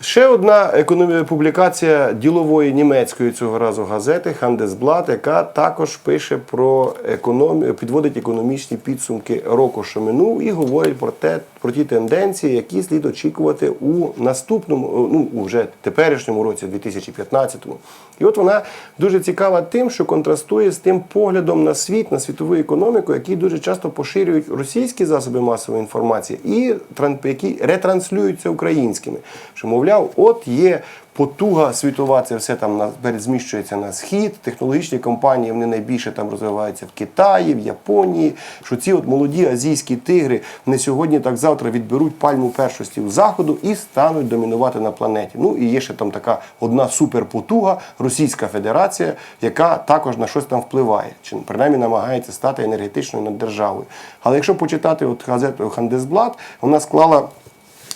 Ще одна економі... публікація ділової німецької цього разу газети Handelsblatt, яка також пише про економію, підводить економічні підсумки року, що минув, і говорить про те, про ті тенденції, які слід очікувати у наступному, ну у вже теперішньому році, 2015-му. І от вона дуже цікава тим, що контрастує з тим поглядом на світ, на світову економіку, який дуже часто поширюють російські засоби масової інформації, і які ретранслюються українськими. Що, мовляв, от є потуга світова, це все там перезміщується на схід. Технологічні компанії вони найбільше там розвиваються в Китаї, в Японії. Що ці от молоді азійські тигри не сьогодні, так завтра відберуть пальму першості у заходу і стануть домінувати на планеті. Ну і є ще там така одна суперпотуга Російська Федерація, яка також на щось там впливає, чи принаймні намагається стати енергетичною наддержавою. Але якщо почитати от газету Handelsblatt, вона склала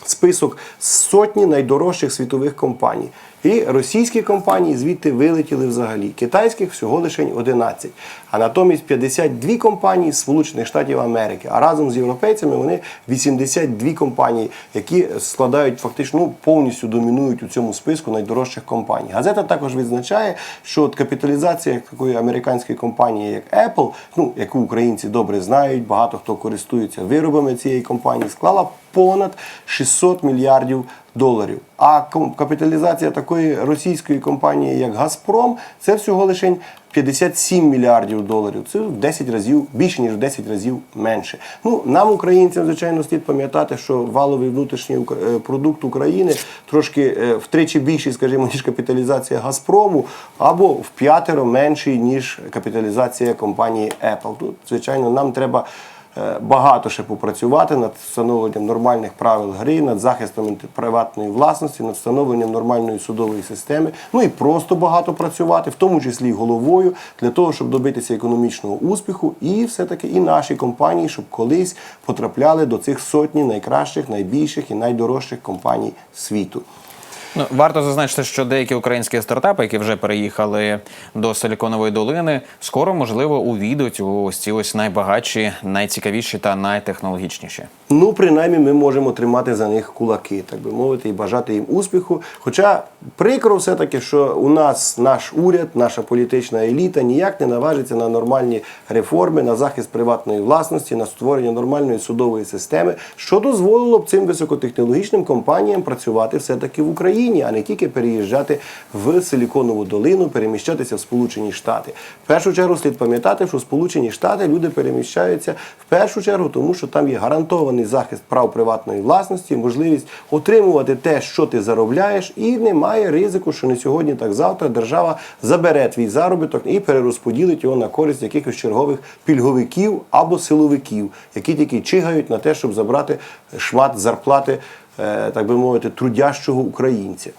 список сотні найдорожчих світових компаній. І російські компанії звідти вилетіли взагалі. Китайських всього лише 11. А натомість 52 компанії з Сполучених Штатів Америки. А разом з європейцями вони 82 компанії, які складають фактично ну, повністю домінують у цьому списку найдорожчих компаній. Газета також відзначає, що от капіталізація такої американської компанії, як Apple, ну яку українці добре знають, багато хто користується виробами цієї компанії, склала понад 600 мільярдів доларів. А капіталізація такої російської компанії, як Газпром, це всього лише 57 мільярдів доларів. Це в 10 разів більше ніж в 10 разів менше. Ну нам, українцям, звичайно, слід пам'ятати, що валовий внутрішній е, продукт України трошки е, втричі більший, скажімо, ніж капіталізація Газпрому, або в п'ятеро менший ніж капіталізація компанії Apple. Тут, звичайно, нам треба. Е, багато ще попрацювати над встановленням нормальних правил гри, над захистом приватної власності, над встановленням нормальної судової системи. Ну і просто багато працювати, в тому числі головою, для того, щоб добитися економічного успіху, і все-таки і наші компанії, щоб колись потрапляли до цих сотні найкращих, найбільших і найдорожчих компаній світу. Ну, варто зазначити, що деякі українські стартапи, які вже переїхали до Силіконової долини, скоро можливо увійдуть у ось ці ось найбагатші, найцікавіші та найтехнологічніші. Ну, принаймні, ми можемо тримати за них кулаки, так би мовити, і бажати їм успіху. Хоча прикро все-таки, що у нас наш уряд, наша політична еліта ніяк не наважиться на нормальні реформи, на захист приватної власності, на створення нормальної судової системи, що дозволило б цим високотехнологічним компаніям працювати все-таки в Україні, а не тільки переїжджати в Силіконову долину, переміщатися в Сполучені Штати. В першу чергу слід пам'ятати, що в Сполучені Штати люди переміщаються в першу чергу, тому що там є гарантований захист прав приватної власності, можливість отримувати те, що ти заробляєш, і немає ризику, що не сьогодні, так завтра держава забере твій заробіток і перерозподілить його на користь якихось чергових пільговиків або силовиків, які тільки чигають на те, щоб забрати шмат зарплати, е, так би мовити, трудящого українця.